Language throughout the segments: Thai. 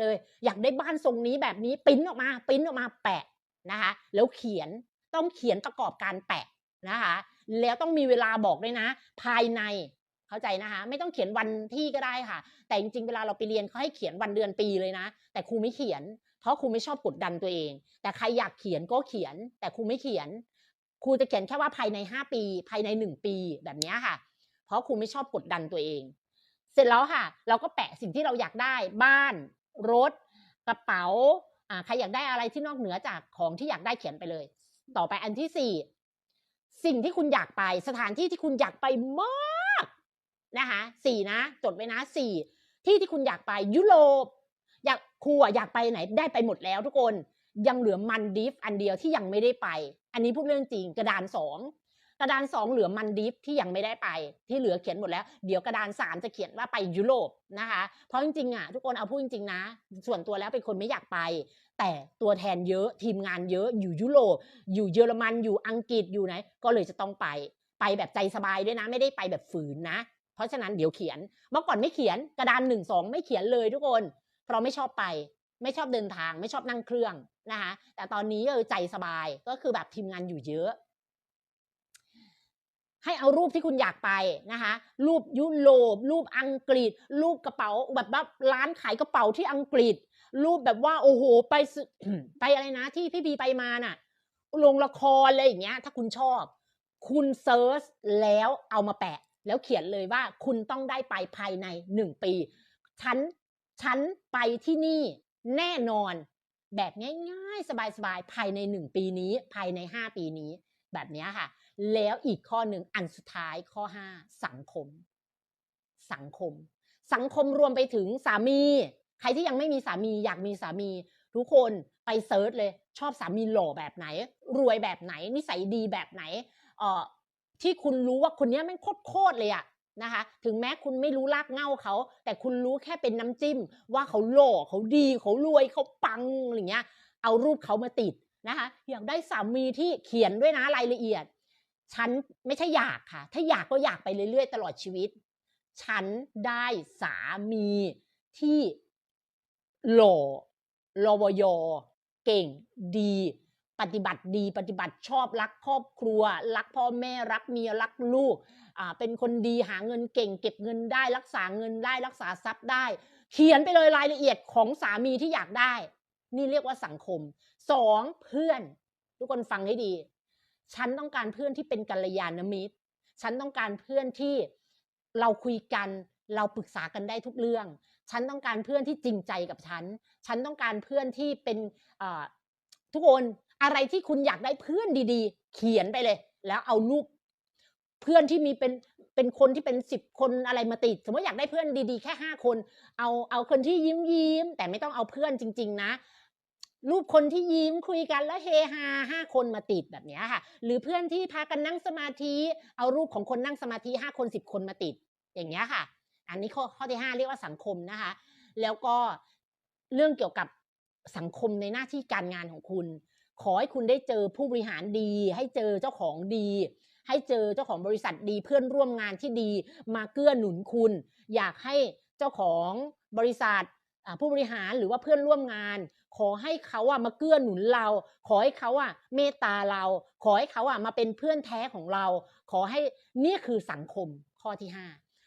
เลย อยากได้บ้านทรงนี้แบบนี้ปิ้นออกมาปิ้นออกมาแปะนะคะ แล้วเขียนต้องเขียนประกอบการแปะนะคะ แล้วต้องมีเวลาบอกด้วยนะ ภายในเข้าใจนะคะ ไม่ต้องเขียนวันที่ก็ได้ค่ะ แต่จริงๆเวลาเราไปเรียนเขาให้เขียนวันเดือนปีเลยนะ แต่ครูไม่เขียน เพราะครูไม่ชอบกดดันตัวเอง แต่ใครอยากเขียนก็เขียน แต่ครูไม่เขียนครูจะเขียนแค่ว่าภายในห้าปี ภายในหนึ่งปีแบบนี้ค่ะ เพราะครูไม่ชอบกดดันตัวเอง เสร็จแล้วค่ะ เราก็แปะสิ่งที่เราอยากได้บ้าน รถ กระเป๋าอ่าใครอยากได้อะไรที่นอกเหนือจากของที่อยากได้เขียนไปเลย ต่อไปอันที่สี่สิ่งที่คุณอยากไป สถานที่ที่คุณอยากไปมากนะคะสี่นะ จดไว้นะสี่ที่ที่คุณอยากไปยุโรปอยากครูอะอยากไปไหนได้ไปหมดแล้วทุกคนยังเหลือมันดิฟอันเดียวที่ยังไม่ได้ไป อันนี้พูดเรื่องจริงกระดานสอง กระดานสองเหลือมันดิฟที่ยังไม่ได้ไป ที่เหลือเขียนหมดแล้ว เดี๋ยวกระดานสามจะเขียนว่าไปยุโรปนะคะ เพราะจริงๆอะทุกคนเอาพูดจริงๆนะ ส่วนตัวแล้วเป็นคนไม่อยากไป แต่ตัวแทนเยอะทีมงานเยอะอยู่ยุโรป อยู่เยอรมันอยู่อังกฤษอยู่ไหน ก็เลยจะต้องไปไปแบบใจสบายด้วยนะ ไม่ได้ไปแบบฝืนนะ เพราะฉะนั้นเดี๋ยวเขียนเมื่อก่อนไม่เขียนกระดานหนึ่งสองไม่เขียนเลยทุกคน เพราะไม่ชอบไปไม่ชอบเดินทางไม่ชอบนั่งเครื่องนะคะแต่ตอนนี้เออใจสบายก็คือแบบทีมงานอยู่เยอะ ให้เอารูปที่คุณอยากไปนะคะ รูปยุโรปรูปอังกฤษ รูปกระเป๋าแบบว่าร้านขายกระเป๋าที่อังกฤษ รูปแบบว่าโอ้โหไปไปอะไรนะ ที่พี่บีไปมาน่ะลงละครอะไรอย่างเงี้ย ถ้าคุณชอบ คุณเซิร์ชแล้วเอามาแปะ แล้วเขียนเลยว่าคุณต้องได้ไปภายในหนึ่งปีฉันฉันไปที่นี่แน่นอนแบบง่ายๆ สบายๆ ภายในหนึ่งปีนี้ ภายในห้าปีนี้ แบบเนี้ยค่ะ แล้วอีกข้อหนึ่งอันสุดท้ายข้อห้าสังคม สังคม สังคมรวมไปถึงสามี ใครที่ยังไม่มีสามีอยากมีสามี ทุกคนไปเซิร์ชเลย ชอบสามีหล่อแบบไหน รวยแบบไหน นิสัยดีแบบไหนเอ่อที่คุณรู้ว่าคนนี้แม่งโคตรเลยอะนะคะ ถึงแม้คุณไม่รู้รากเง้าเขา แต่คุณรู้แค่เป็นน้ำจิ้ม ว่าเขาหล่อเขาดีเขารวยเขาปังอะไรเงี้ย เอารูปเขามาติดนะคะ อยากได้สามีที่เขียนด้วยนะรายละเอียด ฉันไม่ใช่อยากค่ะ ถ้าอยากก็อยากไปเรื่อยๆ ตลอดชีวิต ฉันได้สามีที่หล่อรวยเก่งดี ปฏิบัติดี ปฏิบัติชอบรักครอบครัว รักพ่อแม่รักเมียรักลูกอ่าเป็นคนดีหาเงินเก่ง เก็บเงินได้ รักษาเงินได้รักษาทรัพย์ได้ เขียนไปเลยรายละเอียดของสามีที่อยากได้ นี่เรียกว่าสังคมสองเพื่อน ทุกคนฟังให้ดี ฉันต้องการเพื่อนที่เป็นกัลยาณมิตร ฉันต้องการเพื่อนที่เราคุยกัน เราปรึกษากันได้ทุกเรื่อง ฉันต้องการเพื่อนที่จริงใจกับฉัน ฉันต้องการเพื่อนที่เป็นทุกคนอะไรที่คุณอยากได้เพื่อนดีๆ เขียนไปเลย แล้วเอารูปเพื่อนที่มีเป็นเป็นคนที่เป็นสิบคนอะไรมาติด สมมติอยากได้เพื่อนดีๆ แค่ห้าคน เอาเอาคนที่ยิ้มยิ้มๆแต่ไม่ต้องเอาเพื่อนจริง ๆ นะ รูปคนที่ยิ้มคุยกันแล้วเฮฮาห้าคนมาติดแบบนี้ค่ะ หรือเพื่อนที่พากันนั่งสมาธิ เอารูปของคนนั่งสมาธิห้าคนสิบคนมาติด อย่างเงี้ยค่ะ อันนี้ข้อข้อที่ห้าเรียกว่าสังคมนะคะ แล้วก็เรื่องเกี่ยวกับสังคมในหน้าที่การงานของคุณ ขอให้คุณได้เจอผู้บริหารดี ให้เจอเจ้าของดี ให้เจอเจ้าของบริษัทดี เพื่อนร่วมงานที่ดี มาเกื้อหนุนคุณ อยากให้เจ้าของบริษัท ผู้บริหารหรือว่าเพื่อนร่วมงาน ขอให้เขาอะมาเกื้อหนุนเรา ขอให้เขาอะเมตตาเรา ขอให้เขาอะมาเป็นเพื่อนแท้ของเรา ขอให้นี่คือสังคมข้อที่ห้า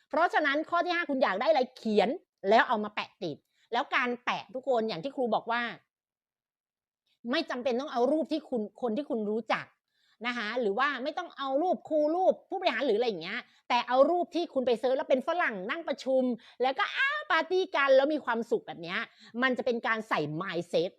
เพราะฉะนั้นข้อที่ 5 คุณอยากได้อะไรเขียนแล้วเอามาแปะติด แล้วการแปะทุกคนอย่างที่ครูบอกว่า ไม่จำเป็นต้องเอารูปที่คุณคนที่คุณรู้จัก นะคะหรือว่าไม่ต้องเอารูปครูรูปผู้บริหารหรืออะไรอย่างเงี้ย แต่เอารูปที่คุณไปเซิร์ชแล้วเป็นฝรั่งนั่งประชุม แล้วก็อ้าปาร์ตี้กันแล้วมีความสุขแบบเนี้ยมันจะเป็นการใส่ mindset